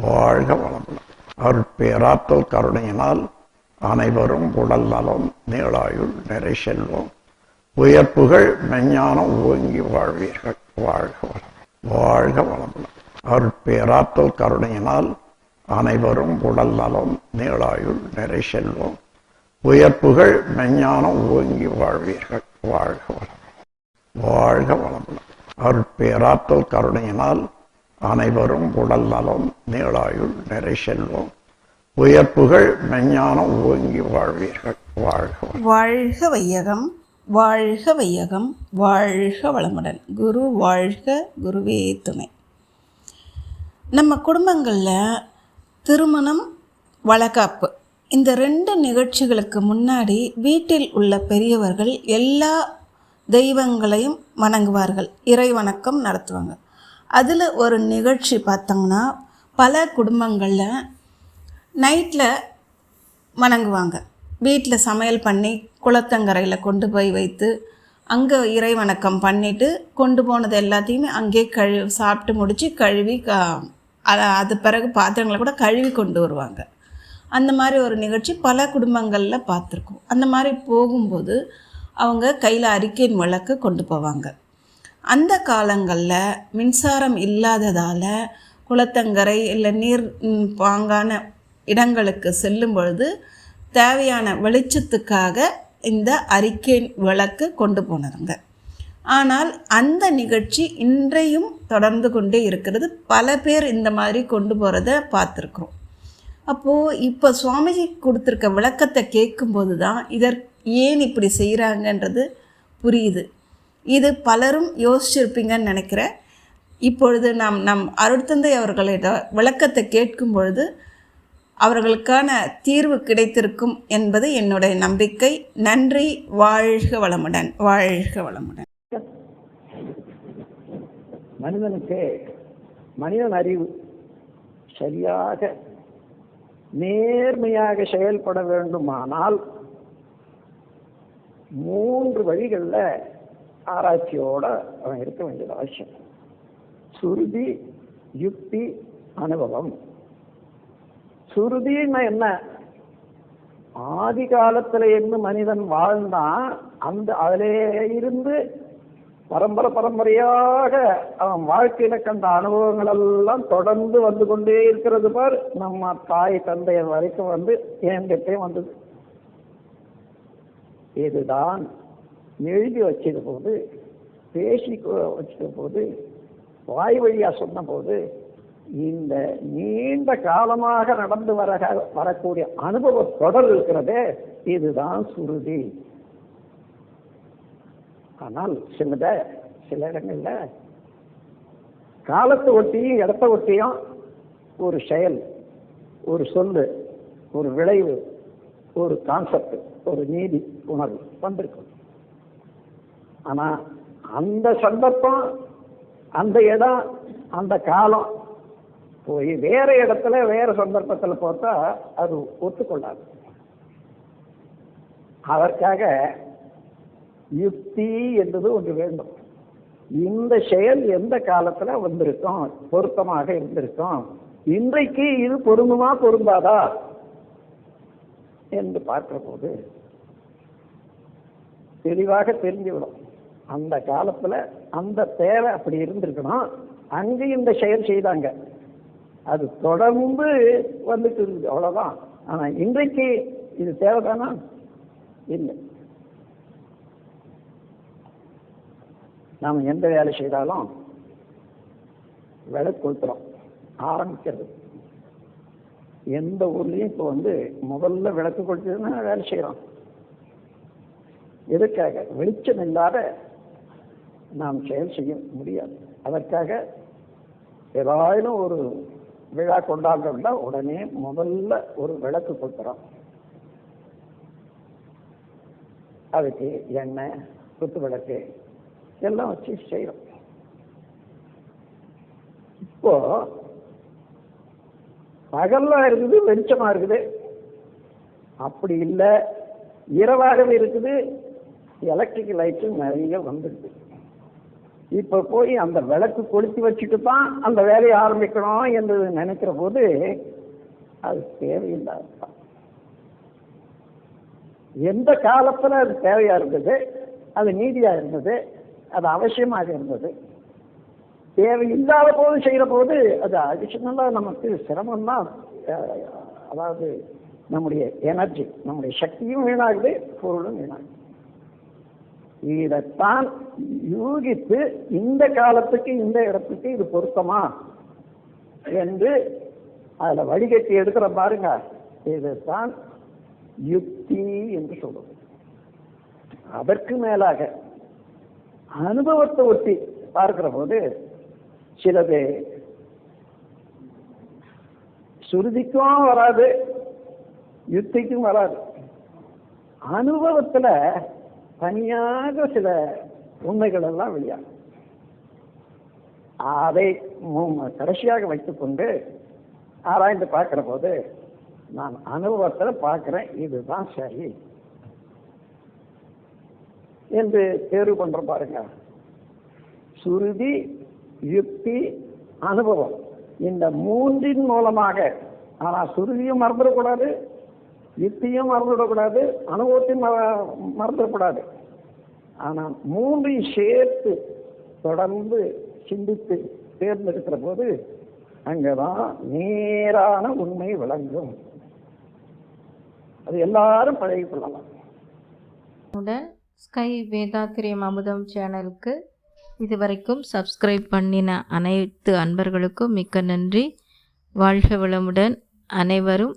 வாழ்க வளமுடன். அருட்பேராற்றல் கருணையினால் அனைவரும் உடல் நலம் நீளாயுள் நிறை செல்வம் உயர்ப்புகள் மெஞ்ஞானம் ஓங்கி வாழ்வீர்கள். வாழ்க வளம் வாழ்க வளமுடன். அருட்பேராற்றல் கருணையினால் அனைவரும் உடல் நலம் நீளாயுள் நிறை செல்வம் உயர்ப்புகள் மெஞ்ஞானம் ஓங்கி வாழ்வீர்கள். வாழ்க வளம் வாழ்க வளமுடன். அருட்பேராற்றல் கருணையினால் அனைவரும் உடல் நலம் நீளாயுள் நிறை செல்வம். உயர்ப்புகள் மெஞ்ஞானம் ஓங்கி வாழ்வீர்கள். வாழ்க வாழ்க வையகம் வாழ்க வையகம் வாழ்க வளமுடன். குரு வாழ்க குருவே துணை. நம்ம குடும்பங்களில் திருமணம் வளகாப்பு. இந்த ரெண்டு நிகழ்ச்சிகளுக்கு முன்னாடி வீட்டில் உள்ள பெரியவர்கள் எல்லா தெய்வங்களையும் வணங்குவார்கள். இறை வணக்கம் நடத்துவாங்க. அதில் ஒரு நிகழ்ச்சி பார்த்தோங்கன்னா பல குடும்பங்களில் நைட்டில் வணங்குவாங்க. வீட்டில் சமையல் பண்ணி குளத்தங்கரையில் கொண்டு போய் வைத்து அங்கே இறை வணக்கம் பண்ணிவிட்டு கொண்டு போனது எல்லாத்தையுமே அங்கேயே கழு சாப்பிட்டு முடித்து கழுவி க அது பிறகு பாத்திரங்களை கூட கழுவி கொண்டு வருவாங்க. அந்த மாதிரி ஒரு நிகழ்ச்சி பல குடும்பங்களில் பார்த்துருக்கோம். அந்த மாதிரி போகும்போது அவங்க கையில் அறிக்கையின் விளக்கு கொண்டு போவாங்க. அந்த காலங்களில் மின்சாரம் இல்லாததால் குளத்தங்கரை இல்லை நீர் பாங்கான இடங்களுக்கு செல்லும் பொழுது தேவையான வெளிச்சத்துக்காக இந்த அறிக்கை விளக்கு கொண்டு போனாங்க ஆனால் அந்த நிகழ்ச்சி இன்றையும் தொடர்ந்து கொண்டே இருக்கிறது. பல பேர் இந்த மாதிரி கொண்டு போகிறத பார்த்துருக்குறோம். அப்போது இப்போ சுவாமிஜி கொடுத்துருக்க விளக்கத்தை கேட்கும்போது தான் இதற் ஏன் இப்படி செய்கிறாங்கன்றது புரியுது. இது பலரும் யோசிச்சிருப்பீங்கன்னு நினைக்கிறேன். இப்பொழுது நாம் நம் அருட்தந்தை அவர்களிட விளக்கத்தை கேட்கும் பொழுது அவர்களுக்கான தீர்வு கிடைத்திருக்கும் என்பது என்னுடைய நம்பிக்கை. நன்றி வாழ்க வளமுடன் வாழ்க வளமுடன். மனிதனுக்கு மனிதன் அறிவு சரியாக நேர்மையாக செயல்பட வேண்டுமானால் மூன்று வழிகளில் ஆராய்ச்சியோட அவன் இருக்க வேண்டியது அவசியம். சுருதி யுக்தி அனுபவம். சுருதின்னா என்ன? ஆதி காலத்துல இருந்து மனிதன் வாழ்ந்தான் அந்த அதிலே இருந்து பரம்பரை பரம்பரையாக அவன் வாழ்க்கையில கண்ட அனுபவங்கள் எல்லாம் தொடர்ந்து வந்து கொண்டே இருக்கிறது பார். நம்ம தாய் தந்தையர் வரைக்கும் வந்து என்கிட்டே வந்தது. இதுதான் எழுதி வச்சது போது பேசி வச்சிருந்த போது வாய் வழியாக சொன்னபோது இந்த நீண்ட காலமாக நடந்து வர வரக்கூடிய அனுபவ தொடர் இருக்கிறதே இதுதான் சுருதி. ஆனால் சிலத சில இடங்கள்ல காலத்தை ஒட்டியும் இடத்த ஒட்டியும் ஒரு செயல் ஒரு சொல்லு ஒரு விளைவு ஒரு கான்செப்ட் ஒரு நீதி உணர்வு வந்திருக்கும். ஆனா அந்த சந்தர்ப்பம் அந்த இடம் அந்த காலம் போய் வேற இடத்துல வேற சந்தர்ப்பத்தில் பார்த்தா அது ஒத்துக்கொள்ளாது. அதற்காக யுக்தி என்பது ஒன்று வேண்டும். இந்த செயல் எந்த காலத்தில் வந்திருக்கும்? பொருத்தமாக இருந்திருக்கும். இன்றைக்கு இது பொருந்துமா பொருந்தாதா? என்று பார்க்கிற போது தெளிவாக தெரிஞ்சுவிடும். அந்த காலத்துல அந்த தேவை அப்படி இருந்திருக்கணும் அங்கே இந்த செயல் செய்தாங்க. அது தொடர்ந்து வந்துட்டு இருக்குது அவ்வளவுதான். ஆனா இன்றைக்கு இது தேவைதானா? இல்லை. நாம் எந்த வேலை செய்தாலும் விலை கொளுத்துறோம் ஆரம்பிக்கிறது. எந்த ஊர்லயும் இப்போ வந்து முதல்ல விளக்கு கொடுத்ததுன்னா வேலை செய்யறோம். எதுக்காக? வெளிச்சம் இல்லாத நாம் செயல் செய்ய முடியாது. அதற்காக ஏதாயிலும் ஒரு விழா கொண்டாடுறோம்னா உடனே முதல்ல ஒரு விளக்கு கொடுக்குறோம். அதுக்கு எண்ணெய் குத்து விளக்கு எல்லாம் வச்சு செய்கிறோம் இப்போ பகல்ல இருக்குது வெளிச்சமா இருக்குது. அப்படி இல்லை இரவாகவே இருக்குது. எலக்ட்ரிக் லைட்டும் நிறைய வந்துடுது. இப்ப போய் அந்த விளக்கு கொளுத்தி வச்சுட்டு தான் அந்த வேலையை ஆரம்பிக்கணும் என்று நினைக்கிற போது அது தேவையில்லாத எந்த காலத்துல அது தேவையா இருந்தது? அது நீதியா இருந்தது? அது அவசியமாக இருந்தது? தேவையில்லாத போது செய்யற போது அது அடிஷனலா நமக்கு சிரமம் தான். அதாவது நம்முடைய எனர்ஜி நம்முடைய சக்தியும் வீணாகுது பொருளும் வீணாகுது. இதைத்தான் யூகித்து இந்த காலத்துக்கு இந்த இடத்துக்கு இது பொருத்தமா என்று அதில் வடிகட்டி எடுக்கிற பாருங்க. இதுதான் யுக்தி என்று சொல்லுவோம் அதற்கு மேலாக அனுபவத்தை ஒட்டி பார்க்கிற போது சிலது சுருதிக்கும் வராது யுக்திக்கும் வராது. அனுபவத்துல தனியாக சில உண்மைகள் எல்லாம் வெளியாகும். அதை மு- கடைசியாக வைத்துக்கொண்டு ஆராய்ந்து பார்க்கிற போது நான் அனுபவத்தில் பார்க்கிறேன் இதுதான் சரி. என்று தேர்வு பண்ற பாருங்க. சுருதி யுக்தி அனுபவம். இந்த மூன்றின் மூலமாக ஆனால் சுருதியும் மறந்துடக்கூடாது. யுக்தியும் மறந்துவிடக்கூடாது அனுபவத்தையும் மற- மறந்துடக்கூடாது. ஆனால் மூன்றையும் சேர்த்து தொடர்ந்து சிந்தித்து தேர்ந்தெடுக்கிற போது அங்கதான் நேரான உண்மை விளங்கும். அது எல்லாரும் பழகி கொள்ளலாம். உடன் ஸ்கை வேதாத்திரியம் அமுதம் சேனலுக்கு இதுவரைக்கும் சப்ஸ்கிரைப் பண்ணின அனைத்து அன்பர்களுக்கும் மிக்க நன்றி. வாழ்க வளமுடன் அனைவரும்